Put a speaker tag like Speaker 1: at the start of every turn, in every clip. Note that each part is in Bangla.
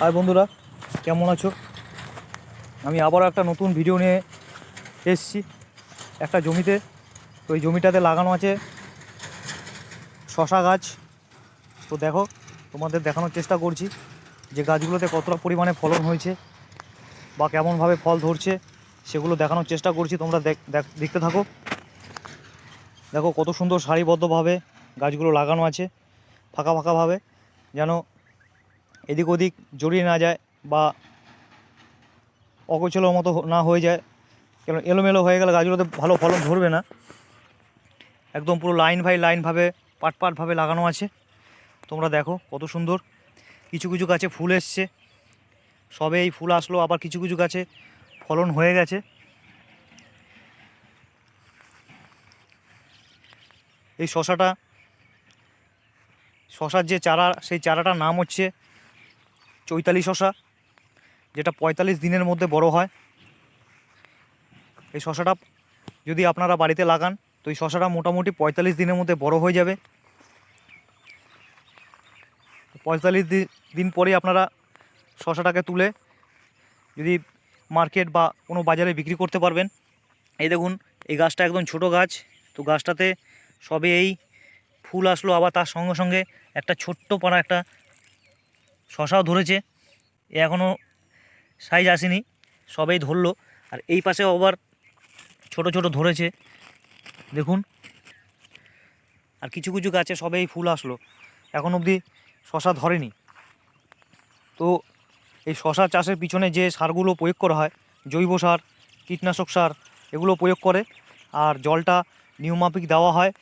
Speaker 1: হাই বন্ধুরা, কেমন আছো? আমি আবারও একটা নতুন ভিডিও নিয়ে এসেছি। একটা জমিতে, তো এই জমিটাতে লাগানো আছে শশা গাছ। তো দেখো, তোমাদের দেখানোর চেষ্টা করছি যে গাছগুলোতে কতটা পরিমাণে ফলন হয়েছে বা কেমনভাবে ফল ধরছে, সেগুলো দেখানোর চেষ্টা করছি। তোমরা দেখ, দেখ- দেখতে থাকো। দেখো কত সুন্দর সারিবদ্ধভাবে গাছগুলো লাগানো আছে, ফাঁকা ফাঁকাভাবে, যেন এদিক ওদিক জড়িয়ে না যায় বা অগোছলের মতো না হয়ে যায়। কেন এলোমেলো হয়ে গেলে গাছগুলোতে ভালো ফলন ধরবে না। একদম পুরো লাইন বাই লাইনভাবে পাট পাটভাবে লাগানো আছে। তোমরা দেখো কত সুন্দর। কিছু কিছু গাছে ফুল এসছে। সবে এই ফুল আসলো, আবার কিছু কিছু গাছে ফলন হয়ে গেছে। এই শশাটা, শশার যে চারা, সেই চারাটার নাম হচ্ছে চৈতালি শশা, যেটা পঁয়তাল্লিশ দিনের মধ্যে বড় হয়। এই শশাটা যদি আপনারা বাড়িতে লাগান, তো এই শশাটা মোটামুটি পঁয়তাল্লিশ দিনের মধ্যে বড় হয়ে যাবে। পঁয়তাল্লিশ দিন পরে আপনারা শশাটাকে তুলে যদি মার্কেট বা কোনো বাজারে বিক্রি করতে পারবেন। এই দেখুন, এই গাছটা একদম ছোট গাছ। তো গাছটাতে সবে এই ফুল আসলো, আবার তার সঙ্গে সঙ্গে একটা ছোট্ট পাড়া একটা শশাও ধরেছে এখনও সাইজ আসেনি, সবেই ধরলো, আর এই পাশে আবার ছোট ছোট ধরেছে, দেখুন। আর কিছু কিছু গাছে সবেই ফুল আসলো, এখন অবধি শশা ধরেনি। তো এই শশা চাষের পিছনে যে সারগুলো প্রয়োগ করা হয়, জৈব সার, কীটনাশক সার, এগুলো প্রয়োগ করে, আর জলটা নিয়মাফিক দেওয়া হয়,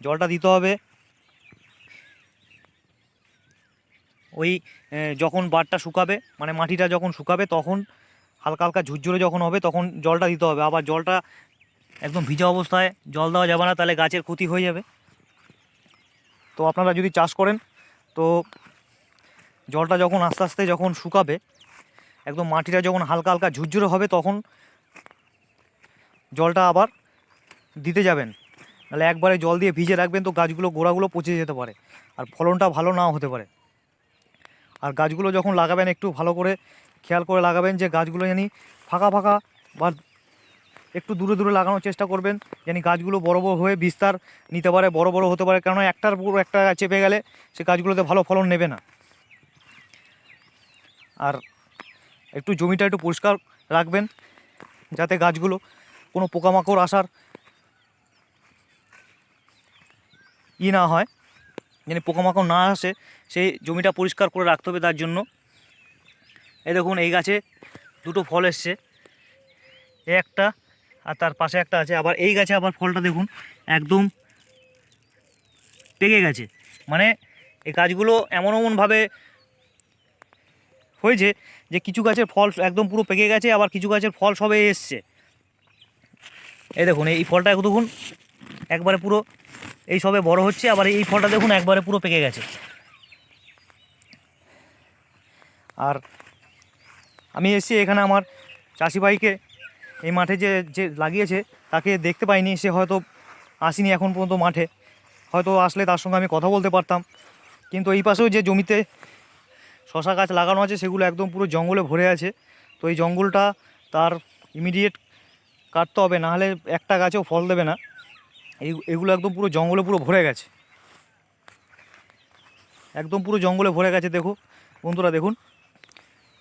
Speaker 1: জলটা দিতে হবে ওই যখন বারটা শুকাবে মানে মাটিটা যখন শুকাবে, তখন হালকা হালকা ঝুরঝুরে যখন হবে, তখন জলটা দিতে হবে। আবার জলটা একদম ভিজা অবস্থায় জল দেওয়া যাবে না, তাহলে গাছের ক্ষতি হয়ে যাবে। তো আপনারা যদি চাষ করেন, তো জলটা যখন আস্তে আস্তে যখন শুকাবে, একদম মাটিটা যখন হালকা হালকা ঝুরঝুরে হবে, তখন জলটা আবার দিতে যাবেন। নাহলে একবারে জল দিয়ে ভিজে রাখবেন, তো গাছগুলো, গোড়াগুলো পচে যেতে পারে। আর ফলনটা ভালো নাও হতে পারে। আর গাছগুলো যখন লাগাবেন একটু ভালো করে খেয়াল করে লাগাবেন যে গাছগুলো জানি ফাঁকা ফাঁকা বা একটু দূরে দূরে লাগানোর চেষ্টা করবেন, জানি গাছগুলো বড় বড় হয়ে বিস্তার নিতে পারে, বড় বড় হতে পারে কারণ একটার পুরো একটা চেপে গেলে সে গাছগুলোতে ভালো ফলন নেবে না। আর একটু জমিটা একটু পরিষ্কার রাখবেন, যাতে গাছগুলো কোনো পোকামাকড় আসার ই না হয়। যেন পোকামাকড় না আসে, সেই জমিটা পরিষ্কার করে রাখতে হবে তার জন্য। এই দেখুন, এই গাছে দুটো ফল এসছে। একটা আর তার পাশে একটা আছে। আবার এই গাছে আবার ফলটা দেখুন, একদম পেকে গেছে। মানে এই গাছগুলো এমন এমনভাবে হয়েছে যে কিছু গাছের ফল একদম পুরো পেকে গেছে, আবার কিছু গাছের ফল সবে এসছে। এই দেখুন, এই ফলটা দেখুন, একবারে পুরো এই সবে বড় হচ্ছে, আবার এই ফলটা দেখুন, একবারে পুরো পেকে গেছে। আর আমি এসেছি এখানে আমার চাষি ভাইকে এই মাঠে যে যে লাগিয়েছে, তাকে দেখতে পাইনি, সে হয়তো আসেনি এখন পর্যন্ত মাঠে। হয়তো আসলে তার সঙ্গে আমি কথা বলতে পারতাম। কিন্তু এই পাশেও যে জমিতে শশা গাছ লাগানো আছে, সেগুলো একদম পুরো জঙ্গলে ভরে আছে। তো এই জঙ্গলটা তার ইমিডিয়েট কাটতে হবে নাহলে একটা গাছেও ফল দেবে না। এগুলো একদম পুরো জঙ্গলে পুরো ভরে গেছে। একদম পুরো জঙ্গলে ভরে গেছে, দেখো। বন্ধুরা, দেখুন।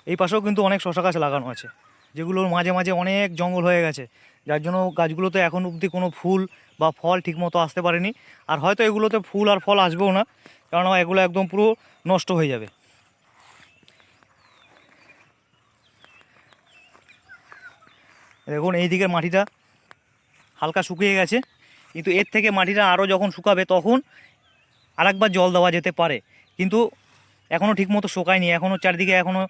Speaker 1: এই পাশেও কিন্তু অনেক শশা গাছ লাগানো আছে যেগুলোর মাঝে মাঝে অনেক জঙ্গল হয়ে গেছে। যার জন্য গাছগুলোতে এখন অবধি কোনো ফুল বা ফল ঠিকমতো আসতে পারেনি। আর হয়তো এগুলোতে ফুল আর ফল আসবেও না কারণ এগুলো একদম পুরো নষ্ট হয়ে যাবে। দেখুন, এই দিকের মাটিটা হালকা শুকিয়ে গেছে। কিন্তু এর থেকে মাটিটা আরও যখন শুকাবে তখন আরেকবার জল দেওয়া যেতে পারে। কিন্তু এখনও ঠিকমতো শুকায়নি এখনও চারিদিকে এখনও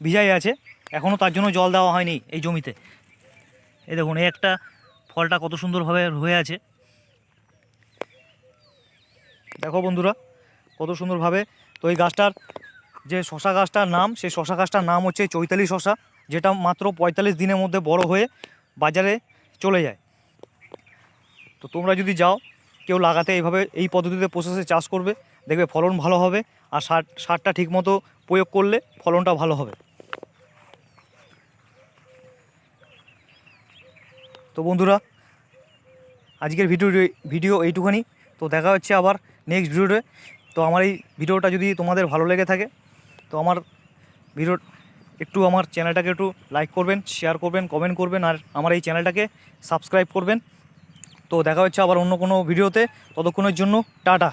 Speaker 1: ভিজাই আছে এখনও তার জন্য জল দেওয়া হয়নি এই জমিতে। এই দেখুন, এই একটা ফলটা কত সুন্দরভাবে হয়ে আছে। দেখো বন্ধুরা, কত সুন্দরভাবে তো এই গাছটার যে শশা গাছটার নাম, সেই শশা গাছটার নাম হচ্ছে চৈতালি শশা, যেটা মাত্র পঁয়তাল্লিশ দিনের মধ্যে বড় হয়ে বাজারে চলে যায়। তো তোমরা যদি যাও, কেউ লাগাতে এইভাবে এই পদ্ধতিতে প্রসেসে চাষ করবে, দেখবে ফলন ভালো হবে আর সার, সারটা ঠিকমতো প্রয়োগ করলে ফলনটা ভালো হবে। তো বন্ধুরা, আজকের ভিডিও ভিডিও এইটুখানি। তো দেখা হচ্ছে আবার নেক্সট ভিডিওতে। তো আমার এই ভিডিওটা যদি তোমাদের ভালো লেগে থাকে, তো আমার ভিডিও, একটু আমার চ্যানেলটাকে একটু লাইক করবেন শেয়ার করবেন কমেন্ট করবেন, আর আমার এই চ্যানেলটাকে সাবস্ক্রাইব করবেন। তো দেখা হচ্ছে আবার অন্য কোনো ভিডিওতে। ততক্ষণের জন্য টাটা।